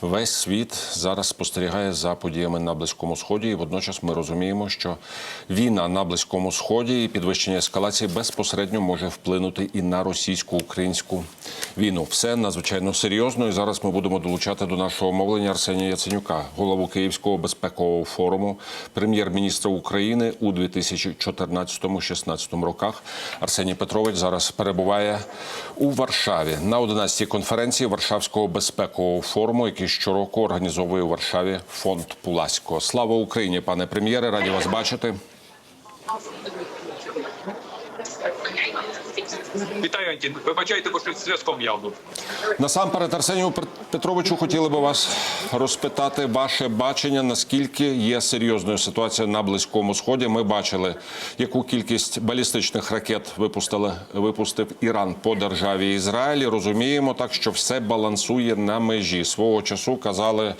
Весь світ зараз спостерігає за подіями на близькому сході, і водночас ми розуміємо, що війна на близькому сході і підвищення ескалації безпосередньо може вплинути і на російсько-українську війну. Все надзвичайно серйозно. І зараз ми будемо долучати до нашого мовлення Арсенія Яценюка, голову Київського безпекового форуму, прем'єр-міністра України у 2014-16 роках. Арсеній Петрович зараз перебуває у Варшаві на 11-й конференції Варшавського безпекового форуму, який щороку організовує у Варшаві фонд Пуласького. Слава Україні, пане прем'єре! Раді вас бачити. Вітаю, Антін. Вибачайте, бо що зв'язком явно. Насамперед, Арсенію Петровичу, хотіли би вас розпитати ваше бачення, наскільки є серйозною ситуація на близькому сході. Ми бачили, яку кількість балістичних ракет випустили випустив Іран по державі Ізраїль. І Розуміємо так, що все балансує на межі. Свого часу казали,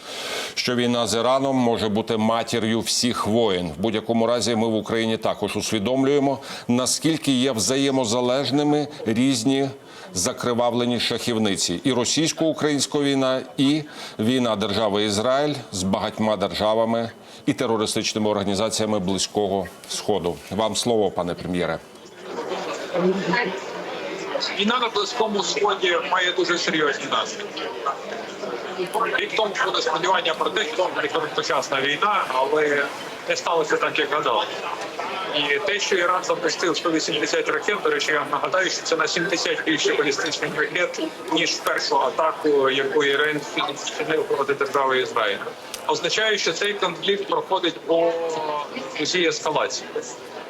що війна з Іраном може бути матір'ю всіх воїн. В будь-якому разі, ми в Україні також усвідомлюємо, наскільки є взаємозалежними різні закривавлені шахівниці. І російсько-українська війна, і війна держави Ізраїль з багатьма державами і терористичними організаціями близького сходу. Вам слово, пане прем'єре. Війна на Близькому Сході має дуже серйозні наслідки. Рік тому було сподівання про те, що буде короткочасна війна, але не сталося так, як гадали. І те, що Іран запустив 180 ракет, до речі, я нагадаю, що це на 70 більше балістичних ракет, ніж першу атаку, яку Іран вчинив проти держави Ізраїль. Означає, що цей конфлікт проходить по усій ескалації.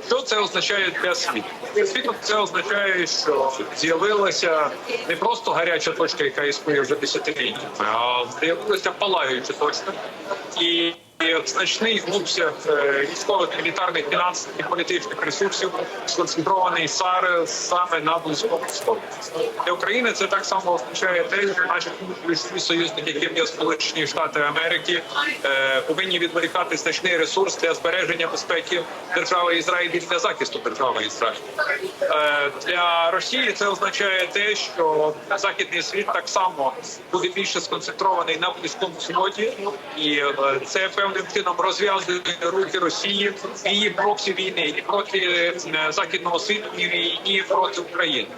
Що це означає для світу? Для світу це означає, що з'явилася не просто гаряча точка, яка існує вже десятиліття, а з'явилася палаюча точка. І значний обсяг е, військових, мілітарних, фінансових і політичних ресурсів сконцентрований сар- саме на близькому сході. Для України це так само означає те, що наші ключові союзники, яким є Сполучені Штати Америки, е, повинні відволікати значний ресурс для збереження безпеки держави Ізраїль і для захисту держави Ізраїль. Е, Для Росії це означає те, що західний світ так само буде більше сконцентрований на близькому сході, і це певним чином розв'язує руки Росії її проксі війни і проти е, західного світу і війні проти України.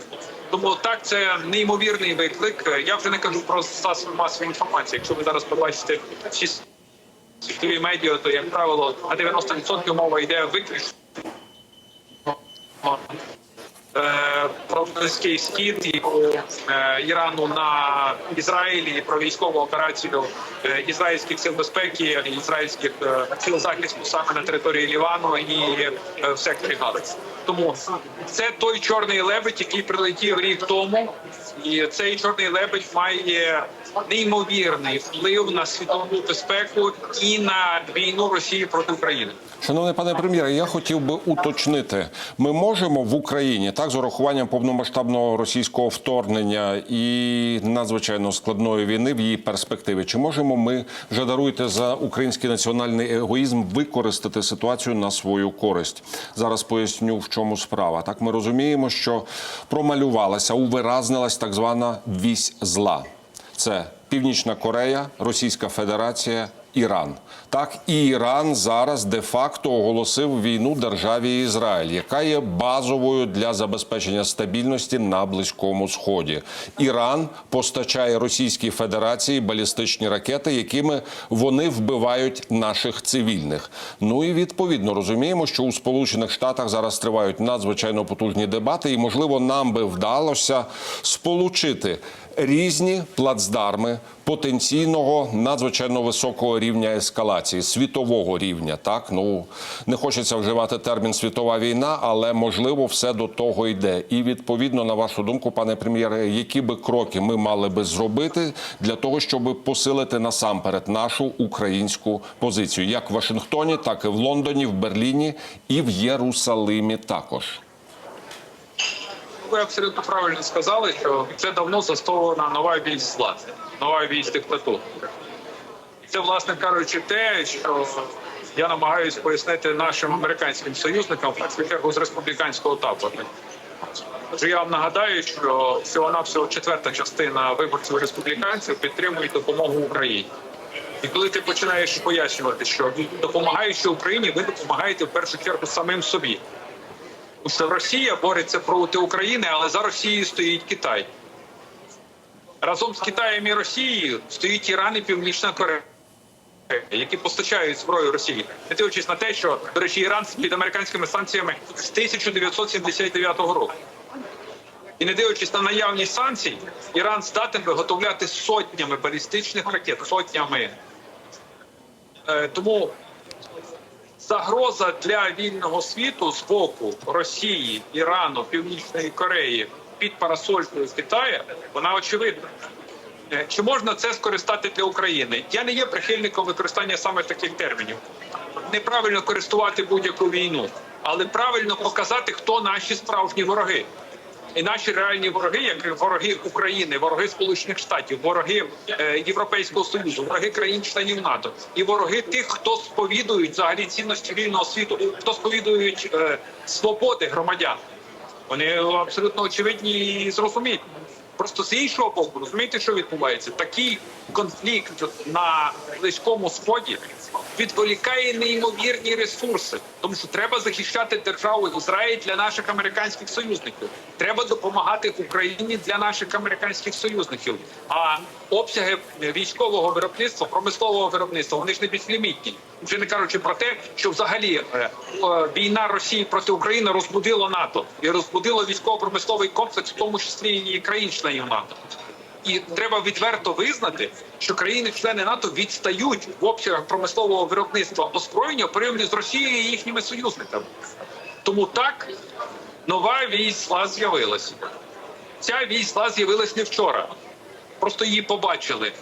Тому так це неймовірний виклик. Я вже не кажу про засоби масової інформації. Якщо ви зараз побачите всі світові медіа, то як правило на 90% мова йде виключно про близький схід і про е, Ірану на Ізраїлі про військову операцію е, ізраїльських сил безпеки, ізраїльських е, сил захисту саме на території Лівану і е, в секторі Гази. Тому це той чорний лебедь, який прилетів рік тому, і цей чорний лебедь має неймовірний вплив на світову безпеку і на війну Росії проти України. Шановний пане прем'єре, я хотів би уточнити: ми можемо в Україні так з урахуванням повномасштабного російського вторгнення і надзвичайно складної війни в її перспективі. Чи можемо ми вже даруйте за український національний егоїзм використати ситуацію на свою користь? Зараз поясню в чому справа. Так ми розуміємо, що промалювалася, увиразнилась так звана вісь зла. Це Північна Корея, Російська Федерація, Іран. Так і Іран зараз де-факто оголосив війну державі Ізраїль, яка є базовою для забезпечення стабільності на близькому сході. Іран постачає Російській Федерації балістичні ракети, якими вони вбивають наших цивільних. Ну і відповідно розуміємо, що у Сполучених Штатах зараз тривають надзвичайно потужні дебати, і можливо нам би вдалося сполучити різні плацдарми потенційного надзвичайно високого рівня ескалації, світового рівня. Так ну не хочеться вживати термін світова війна, але можливо все до того йде. І відповідно на вашу думку, пане прем'єре, які би кроки ми мали би зробити для того, щоб посилити насамперед нашу українську позицію, як в Вашингтоні, так і в Лондоні, в Берліні і в Єрусалимі також. Ви абсолютно правильно сказали, що це давно застосована нова вісь зла, нова вісь диктатури. І це, власне кажучи, те, що я намагаюся пояснити нашим американським союзникам, в першу чергу з республіканського табору. Отже, я вам нагадаю, що всього навсього четверта частина виборців республіканців підтримують допомогу Україні. І коли ти починаєш пояснювати, що допомагаючи Україні, ви допомагаєте в першу чергу самим собі. Росія бореться проти України, але за Росією стоїть Китай. Разом з Китаєм і Росією стоїть Іран і Північна Корея, які постачають зброю Росії, не дивлячись на те, що до речі, Іран під американськими санкціями з 1979 року. І не дивлячись на наявність санкцій, Іран здатен виготовляти сотнями балістичних ракет, сотнями. Е, тому загроза для вільного світу з боку Росії, Ірану, Північної Кореї під парасолькою Китаю, вона очевидна. Е, Чи можна це скористати для України? Я не є прихильником використання саме таких термінів. Неправильно користувати будь-яку війну, але правильно показати, хто наші справжні вороги. І наші реальні вороги, як вороги України, вороги Сполучених Штатів, вороги е, Європейського Союзу, вороги країн-членів НАТО і вороги тих, хто сповідують взагалі цінності вільного світу, хто сповідують е, свободи громадян. Вони абсолютно очевидні і зрозумілі. Просто з іншого боку, розумієте, що відбувається? Такий конфлікт на близькому сході відволікає неймовірні ресурси, тому що треба захищати державу Ізраїль для наших американських союзників. Треба допомагати Україні для наших американських союзників. А обсяги військового виробництва, промислового виробництва вони ж не безлімітні. Вже не кажучи про те, що взагалі е, війна Росії проти України розбудила НАТО і розбудило військово-промисловий комплекс, в тому числі і країн-членів НАТО. І треба відверто визнати, що країни-члени НАТО відстають в обсягах промислового виробництва озброєння порівняно з Росією і їхніми союзниками. Тому так нова війська з'явилася. Ця війська з'явилась не вчора. Просто її побачили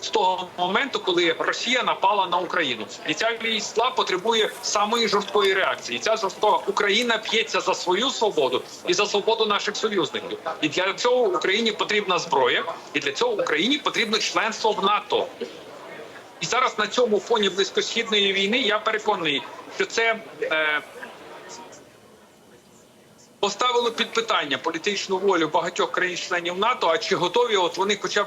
з того моменту, коли Росія напала на Україну, і ця війська потребує самої жорсткої реакції. Ця жорстка Україна п'ється за свою свободу і за свободу наших союзників. І для цього Україні потрібна зброя, і для цього Україні потрібно членство в НАТО. І зараз на цьому фоні близькосхідної війни я переконаний, що це е, поставило під питання політичну волю багатьох країн-членів НАТО. А чи готові от вони хоча б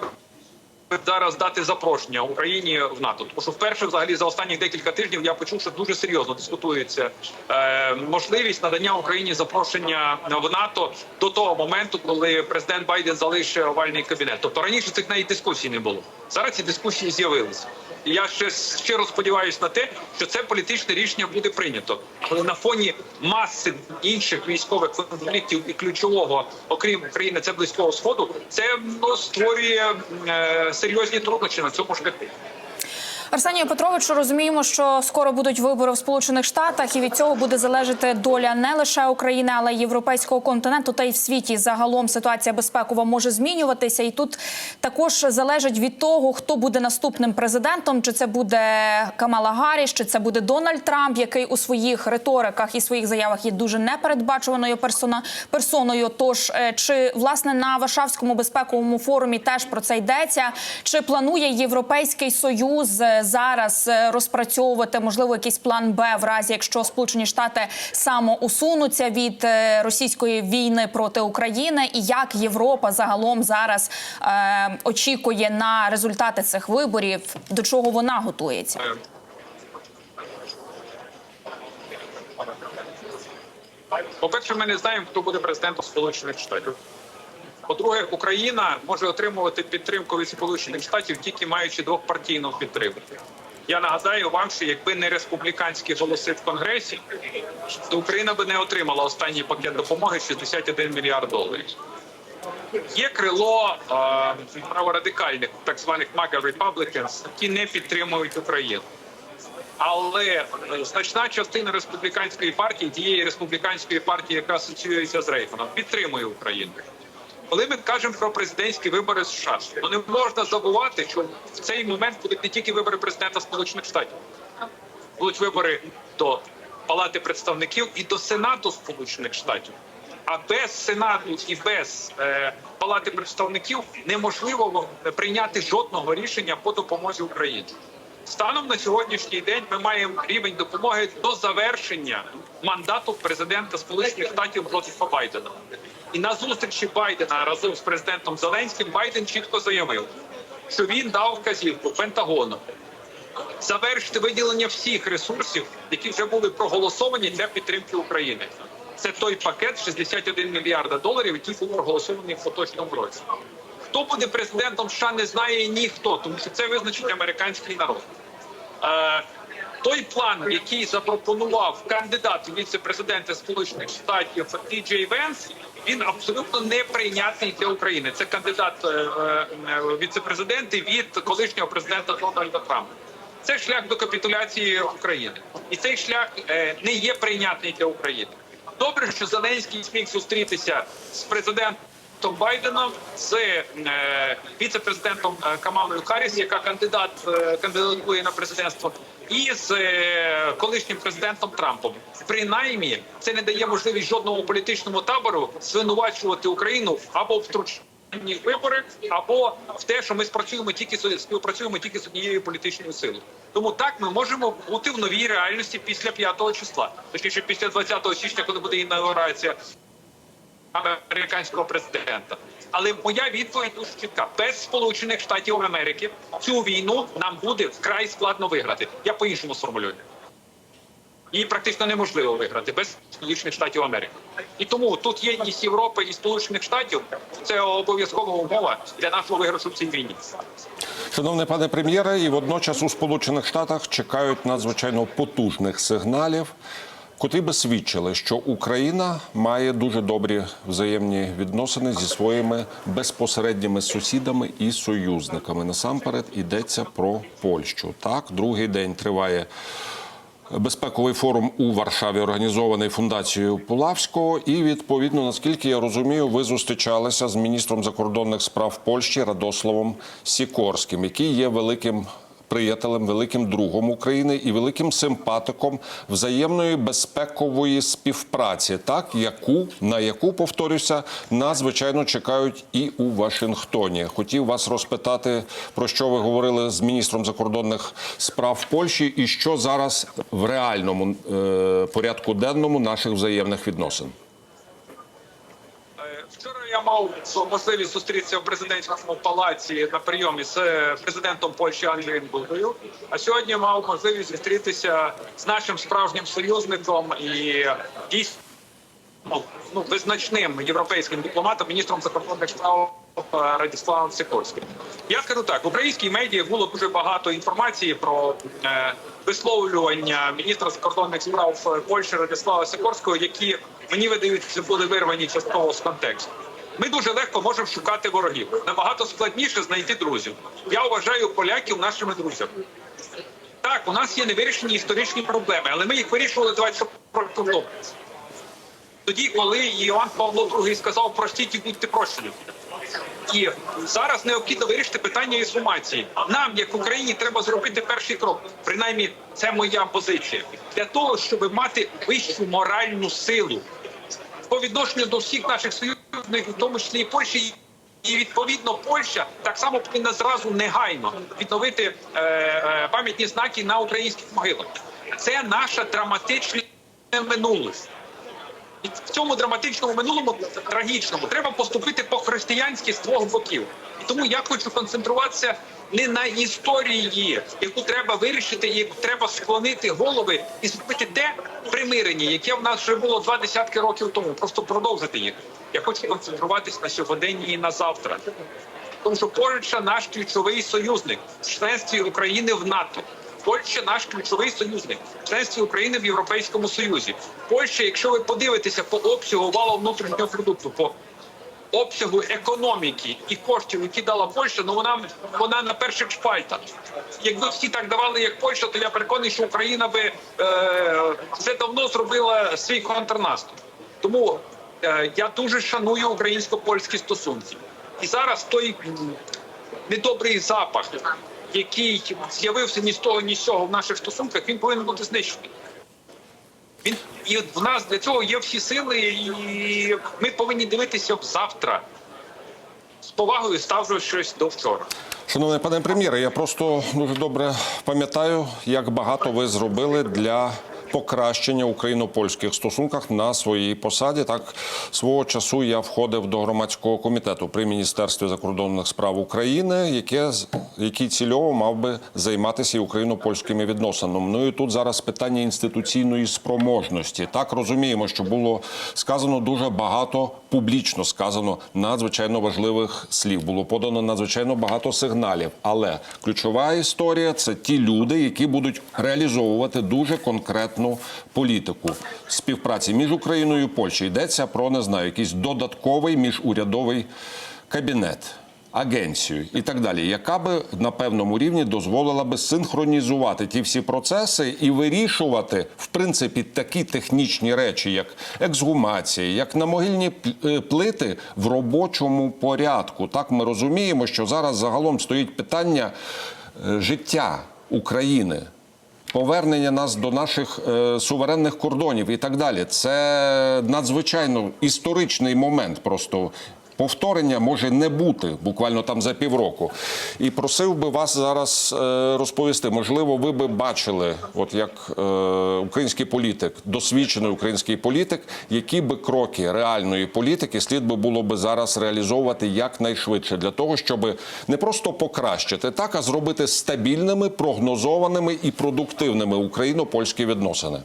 зараз дати запрошення Україні в НАТО? Тому що вперше, взагалі, за останні декілька тижнів я почув, що дуже серйозно дискутується е, можливість надання Україні запрошення в НАТО до того моменту, коли президент Байден залишить овальний кабінет. Тобто раніше цих навіть дискусій не було. Зараз ці дискусії з'явилися. Я ще щиро сподіваюся на те, що це політичне рішення буде прийнято. Але на фоні маси інших військових конфліктів і ключового, окрім України, це близького сходу, це ну, створює е, серйозні труднощі на цьому шляху. Арсенію Петровичу, розуміємо, що скоро будуть вибори в Сполучених Штатах, і від цього буде залежати доля не лише України, але й європейського континенту, та й в світі загалом ситуація безпекова може змінюватися. І тут також залежить від того, хто буде наступним президентом, чи це буде Камала Гарріс, чи це буде Дональд Трамп, який у своїх риториках і своїх заявах є дуже непередбачуваною персона персоною. Тож е, чи власне на Варшавському безпековому форумі теж про це йдеться? Чи планує Європейський Союз е, зараз е, розпрацьовувати можливо якийсь план Б в разі, якщо Сполучені Штати самоусунуться від е, російської війни проти України, і як Європа загалом зараз е, очікує на результати цих виборів, до чого вона готується? По-перше, ми не знаємо, хто буде президентом Сполучених Штатів. По-друге, Україна може отримувати підтримку від Сполучених Штатів тільки маючи двохпартійну підтримку. Я нагадаю вам, що якби не республіканські голоси в Конгресі, то Україна би не отримала останній пакет допомоги 61 мільярд доларів. Є крило е, праворадикальних, так званих MAGA Republicans, які не підтримують Україну. Але е, значна частина республіканської партії, тієї республіканської партії, яка асоціюється з Рейганом, підтримує Україну. Коли ми кажемо про президентські вибори США, то не можна забувати, що в цей момент будуть не тільки вибори президента Сполучених Штатів, будуть вибори до Палати представників і до Сенату Сполучених Штатів. А без Сенату і без е, Палати представників неможливо прийняти жодного рішення по допомозі Україні. Станом на сьогоднішній день ми маємо рівень допомоги до завершення мандату президента Сполучених Штатів Джозефа Байдена. І на зустрічі Байдена разом з президентом Зеленським Байден чітко заявив, що він дав вказівку Пентагону завершити виділення всіх ресурсів, які вже були проголосовані для підтримки України. Це той пакет 61 мільярда доларів, який був проголосований в поточному році. Хто буде президентом США, не знає ніхто, тому що це визначить американський народ. Е, той план, який запропонував кандидат у віце-президенти Сполучених Штатів Ті Венс, він абсолютно неприйнятний для України. Це кандидат е, е, від колишнього президента Дональда Трампа. Це шлях до капітуляції України, і цей шлях е, не є прийнятний для України. Добре, що Зеленський зміг зустрітися з президентом. Байденом з е, віце-президентом е, Камалою Харріс, яка кандидат е, кандидатує на президентство, і з колишнім президентом Трампом. Принаймні, це не дає можливість жодному політичному табору звинувачувати Україну або в втручанні в вибори, або в те, що ми спрацюємо тільки співпрацюємо тільки з однією політичною силою. Тому так ми можемо бути в новій реальності після 5 числа, точніше після 20 січня, коли буде інаугурація американського президента. Але моя відповідь дуже чітка: без Сполучених Штатів Америки цю війну нам буде вкрай складно виграти. Я по-іншому сформулюю. Її практично неможливо виграти без Сполучених Штатів Америки. І тому тут єдність Європи і Сполучених Штатів це обов'язкова умова для нашого виграшу в цій війні. Шановний пане прем'єре, і водночас у Сполучених Штатах чекають надзвичайно потужних сигналів, котрі би свідчили, що Україна має дуже добрі взаємні відносини зі своїми безпосередніми сусідами і союзниками. Насамперед йдеться про Польщу. Так, другий день триває. Безпековий форум у Варшаві організований фундацією Пулавського. І відповідно, наскільки я розумію, ви зустрічалися з міністром закордонних справ Польщі Радославом Сікорським, який є великим. Приятелем, великим другом України і великим симпатиком взаємної безпекової співпраці, так яку на яку повторюся, нас звичайно чекають і у Вашингтоні. Хотів вас розпитати про що ви говорили з міністром закордонних справ Польщі, і що зараз в реальному е, порядку денному наших взаємних відносин. Я мав можливість зустрітися в президентському палаці на прийомі з е, президентом Польщі Андрієм Дудою. А сьогодні мав можливість зустрітися з нашим справжнім союзником і дійсно ну, визначним європейським дипломатом, міністром закордонних справ е, Радіславом Сикорським. Я скажу так: в українській медіа було дуже багато інформації про е, висловлювання міністра закордонних справ е, Польщі Радіслава Сикорського, які мені видаються були вирвані частково з контексту. Ми дуже легко можемо шукати ворогів. Набагато складніше знайти друзів. Я вважаю поляків нашими друзями. Так, у нас є невирішені історичні проблеми, але ми їх вирішували 20 років. Тоді, коли Іоанн Павло II сказав простіть і будьте прощені. І зараз необхідно вирішити питання ісумації. Нам, як Україні, треба зробити перший крок. Принаймні, це моя позиція для того, щоб мати вищу моральну силу по відношенню до всіх наших союзників, в тому числі і Польщі. І відповідно Польща так само повинна зразу негайно відновити е, е, пам'ятні знаки на українських могилах. Це наша драматичне минуле. І в цьому драматичному минулому трагічному треба поступити по-християнськи з двох боків. І тому я хочу концентруватися не на історії, яку треба вирішити, і яку треба склонити голови і зробити те примирення, яке в нас вже було два десятки років тому. Просто продовжити їх. Я хочу концентруватись на сьогоденні і на завтра. Тому що Польща наш ключовий союзник в членстві України в НАТО. Польща наш ключовий союзник в членстві України в Європейському Союзі. Польща, якщо ви подивитеся по обсягу валового внутрішнього продукту, по обсягу економіки і коштів, які дала Польща, ну вона вона на перших шпальтах. Якби всі так давали, як Польща, то я переконаний, що Україна би е, вже давно зробила свій контрнаступ. Тому я дуже шаную українсько-польські стосунки. І зараз той недобрий запах, який з'явився ні з того, ні з цього в наших стосунках, він повинен бути знищений. Він і в нас для цього є всі сили, і ми повинні дивитися в завтра з повагою ставлячись до вчора. Шановний пане прем'єре, я просто дуже добре пам'ятаю, як багато ви зробили для покращення україно-польських стосунках на своїй посаді. Так свого часу я входив до громадського комітету при міністерстві закордонних справ України, яке який цільово мав би займатися і україно-польськими відносинами. Ну і тут зараз питання інституційної спроможності. Так розуміємо, що було сказано дуже багато публічно сказано надзвичайно важливих слів. Було подано надзвичайно багато сигналів. Але ключова історія це ті люди, які будуть реалізовувати дуже конкретну політику співпраці між Україною і Польщею. Йдеться про не знаю, якийсь додатковий міжурядовий кабінет. Агенцію і так далі, яка би на певному рівні дозволила би синхронізувати ті всі процеси і вирішувати в принципі такі технічні речі, як ексгумація, як намогильні пл- е, плити в робочому порядку. Так ми розуміємо, що зараз загалом стоїть питання е, життя України. Повернення нас до наших е, суверенних кордонів і так далі. Це надзвичайно історичний момент. Просто повторення може не бути буквально там за півроку. І просив би вас зараз е, розповісти. Можливо, ви би бачили, от як е, український політик, досвідчений український політик, які би кроки реальної політики слід би було би зараз реалізовувати якнайшвидше для того, щоб не просто покращити так, а зробити стабільними, прогнозованими і продуктивними україно-польські відносини.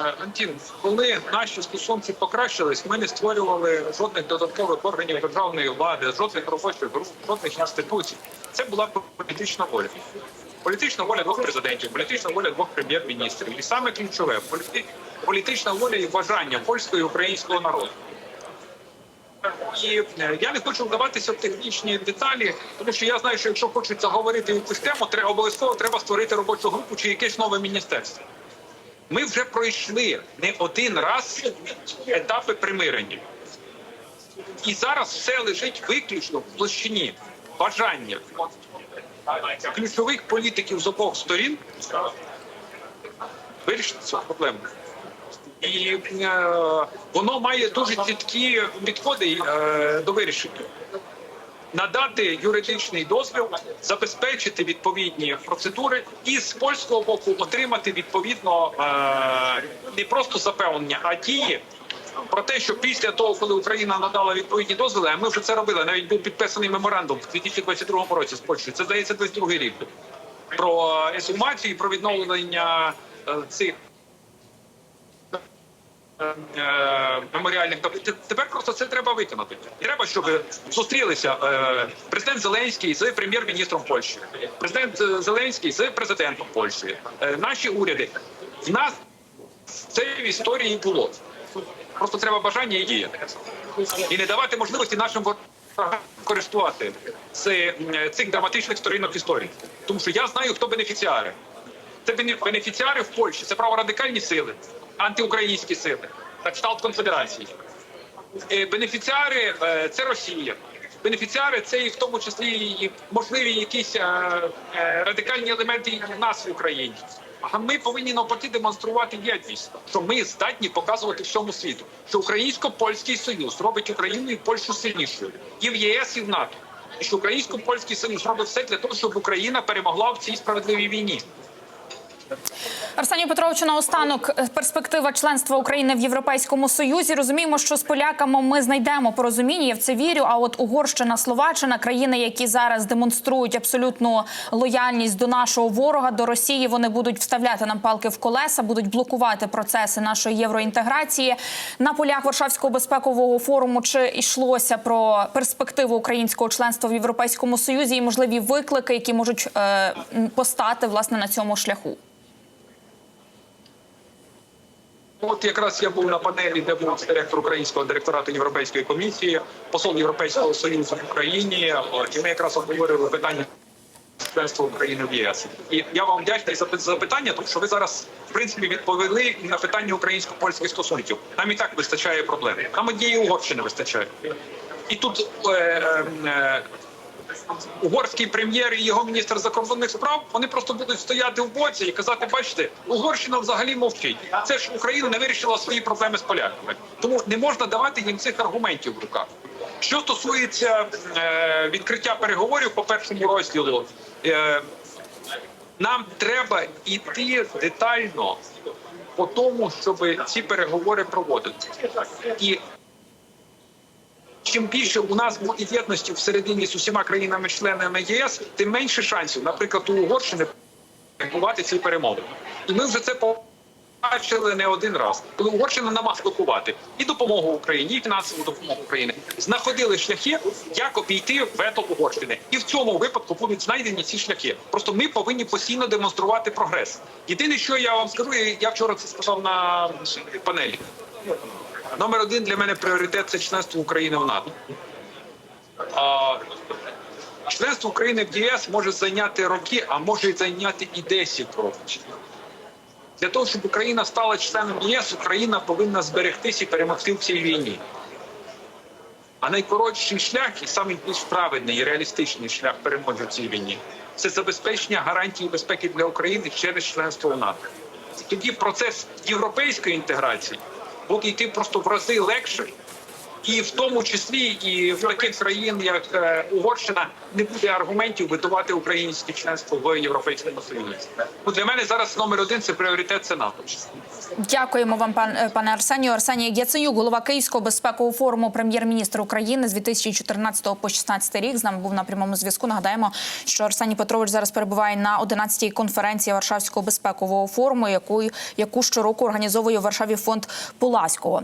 Е, Антін, коли наші стосунки покращились, ми не створювали жодних додаткових органів державної влади, жодних робочих груп, жодних інституцій. Це була політична воля. Політична воля двох президентів, політична воля двох прем'єр-міністрів. І саме ключове політи- політична воля і бажання польського і українського народу. І е, я не хочу вдаватися в технічні деталі, тому що я знаю, що якщо хочеться говорити якусь тему, треба обов'язково треба створити робочу групу чи якесь нове міністерство. Ми вже пройшли не один раз етапи примирення. І зараз все лежить виключно в площині бажання ключових політиків з обох сторін вирішити цю проблему. І е, воно має дуже чіткі підходи е, до вирішення. Надати юридичний дозвіл, забезпечити відповідні процедури, і з польського боку отримати відповідно е, не просто запевнення, а дії про те, що після того, коли Україна надала відповідні дозволи, а ми вже це робили. Навіть був підписаний меморандум в 2022 році з Польщею. Це здається 22 рік про ексгумацію, про відновлення е, цих меморіальних таб- Тепер просто це треба виконати. Треба, щоб зустрілися е, президент Зеленський з прем'єр-міністром Польщі, президент е, Зеленський з президентом Польщі, е, наші уряди. В нас це в історії було. Просто треба бажання і діяти. І не давати можливості нашим користувати цих драматичних сторінок історії. Тому що я знаю, хто бенефіціари. Це бенефіціари в Польщі, це праворадикальні сили, антиукраїнські сили, та кшталт конфедерації. Е, Бенефіціари е, це Росія. Бенефіціари це і в тому числі і можливі якісь е, радикальні елементи в нас в Україні. А ми повинні навпаки демонструвати єдність, що ми здатні показувати всьому світу, що українсько-польський союз робить Україну і Польщу сильнішою і в ЄС, і в НАТО. І що українсько-польський союз робить все для того, щоб Україна перемогла в цій справедливій війні. Арсенію Петровичу, наостанок е, перспектива членства України в Європейському Союзі. Розуміємо, що з поляками ми знайдемо порозуміння. Я в це вірю. А от Угорщина, Словаччина, країни, які зараз демонструють абсолютну лояльність до нашого ворога, до Росії, вони будуть вставляти нам палки в колеса, будуть блокувати процеси нашої євроінтеграції. На полях Варшавського безпекового форуму чи йшлося про перспективу українського членства в Європейському Союзі і можливі виклики, які можуть е, постати власне на цьому шляху. От якраз я був на панелі, де був директор українського директорату Європейської комісії, посол Європейського союзу в Україні. І ми якраз обговорили питання членства України в ЄС. І я вам вдячний за запитання, тому що ви зараз в принципі відповіли на питання українсько-польських стосунків. Нам і так вистачає проблем. Нам однієї Угорщини вистачає. І тут е, е, угорський прем'єр і його міністр закордонних справ вони просто будуть стояти в боці і казати: бачите, Угорщина взагалі мовчить. Це ж Україна не вирішила свої проблеми з поляками. Тому не можна давати їм цих аргументів в руках. Що стосується е, відкриття переговорів по першому розділу, е, Нам треба йти детально по тому, щоб ці переговори проводити. І чим більше у нас буде єдності всередині з усіма країнами-членами ЄС, тим менше шансів, наприклад, у Угорщини відбувати ці перемови. І ми вже це побачили не один раз. Коли Угорщина намагала блокувати і допомогу Україні, і фінансову допомогу Україні, знаходили шляхи, як обійти вето Угорщини. І в цьому випадку будуть знайдені ці шляхи. Просто ми повинні постійно демонструвати прогрес. Єдине, що я вам скажу, я вчора це сказав на панелі. Номер один для мене пріоритет це членство України в НАТО. А, членство України в ЄС може зайняти роки, а може зайняти і 10 років. Для того, щоб Україна стала членом ЄС, Україна повинна зберегтися і перемогти в цій війні. А найкоротший шлях і найбільш правильний і реалістичний шлях перемоги в цій війні це забезпечення гарантії безпеки для України через членство в НАТО. Тоді процес європейської інтеграції буде йти просто в рази легше, і в тому числі і в таких країн, як е, Угорщина, не буде аргументів видавати українське членство в Європейському Союзі. Ну, для мене зараз номер один це пріоритет це НАТО. Дякуємо вам, пан е, пане Арсенію. Арсеній Яценюк, голова Київського безпекового форуму, прем'єр-міністр України з 2014 по 2016 рік. З нами був на прямому зв'язку. Нагадаємо, що Арсеній Петрович зараз перебуває на 11-й конференції Варшавського безпекового форуму, яку яку щороку організовує в Варшаві фонд Пуласького.